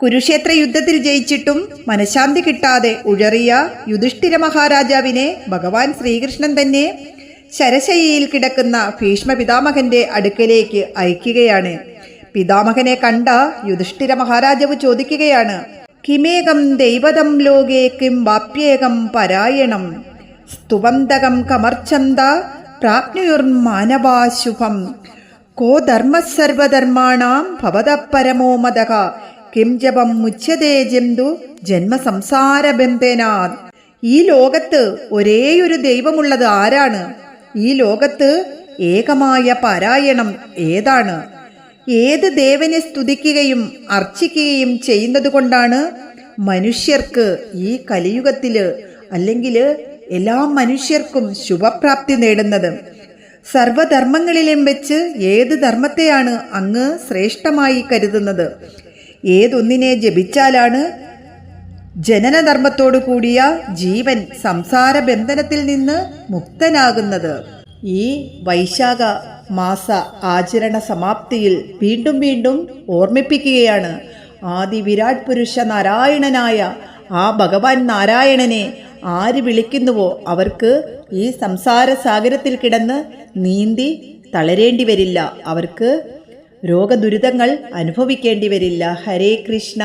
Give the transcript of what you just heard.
കുരുക്ഷേത്ര യുദ്ധത്തിൽ ജയിച്ചിട്ടും മനഃശാന്തി കിട്ടാതെ ഉഴറിയ യുധിഷ്ഠിര മഹാരാജാവിനെ ഭഗവാൻ ശ്രീകൃഷ്ണൻ തന്നെ ശരശയ്യയിൽ കിടക്കുന്ന ഭീഷ്മ പിതാമഹന്റെ അടുക്കലേക്ക് അയക്കുകയാണ്. പിതാമഹനെ കണ്ട യുധിഷ്ഠിര മഹാരാജാവ് ചോദിക്കുകയാണ് കിമേകം ദൈവതം ലോകേ കിം വാപ്യേകം പരായണം? സ്തുവന്തകം കമർച്ചന്ത പ്രാപ്നുയുർമാനവാശുഭം കോ ധർമ്മ സർവധർമാണാം ഭവത പരമോ മതക കിം ജപം മുച്ഛതേ ജന്തു ജന്മസംസാരബന്ധനാത് ഈ ലോകത്ത് ഒരേയൊരു ദൈവമുള്ളത് ആരാണ്? ഈ ലോകത്ത് ഏകമായ പാരായണം ഏതാണ്? ഏത് ദേവനെ സ്തുതിക്കുകയും അർച്ചിക്കുകയും ചെയ്യുന്നത് കൊണ്ടാണ് മനുഷ്യർക്ക് ഈ കലിയുഗത്തിൽ അല്ലെങ്കിൽ എല്ലാ മനുഷ്യർക്കും ശുഭപ്രാപ്തി നേടുന്നത്. സർവധർമ്മങ്ങളിലും വെച്ച് ഏത് ധർമ്മത്തെയാണ് അങ്ങ് ശ്രേഷ്ഠമായി കരുതുന്നത്? ഏതൊന്നിനെ ജപിച്ചാലാണ്? ജനനധർമ്മത്തോടു കൂടിയ ജീവൻ സംസാര ബന്ധനത്തിൽ നിന്ന് മുക്തനാകുന്നത്. ഈ വൈശാഖ മാസ ആചരണ സമാപ്തിയിൽ വീണ്ടും വീണ്ടും ഓർമ്മിപ്പിക്കുകയാണ്. ആദി വിരാട് പുരുഷ നാരായണനായ ആ ഭഗവാൻ നാരായണനെ ആര് വിളിക്കുന്നുവോ അവർക്ക് ഈ സംസാര സാഗരത്തിൽ കിടന്ന് നീന്തി തളരേണ്ടി വരില്ല. അവർക്ക് രോഗദുരിതങ്ങൾ അനുഭവിക്കേണ്ടി വരില്ല. ഹരേ കൃഷ്ണ.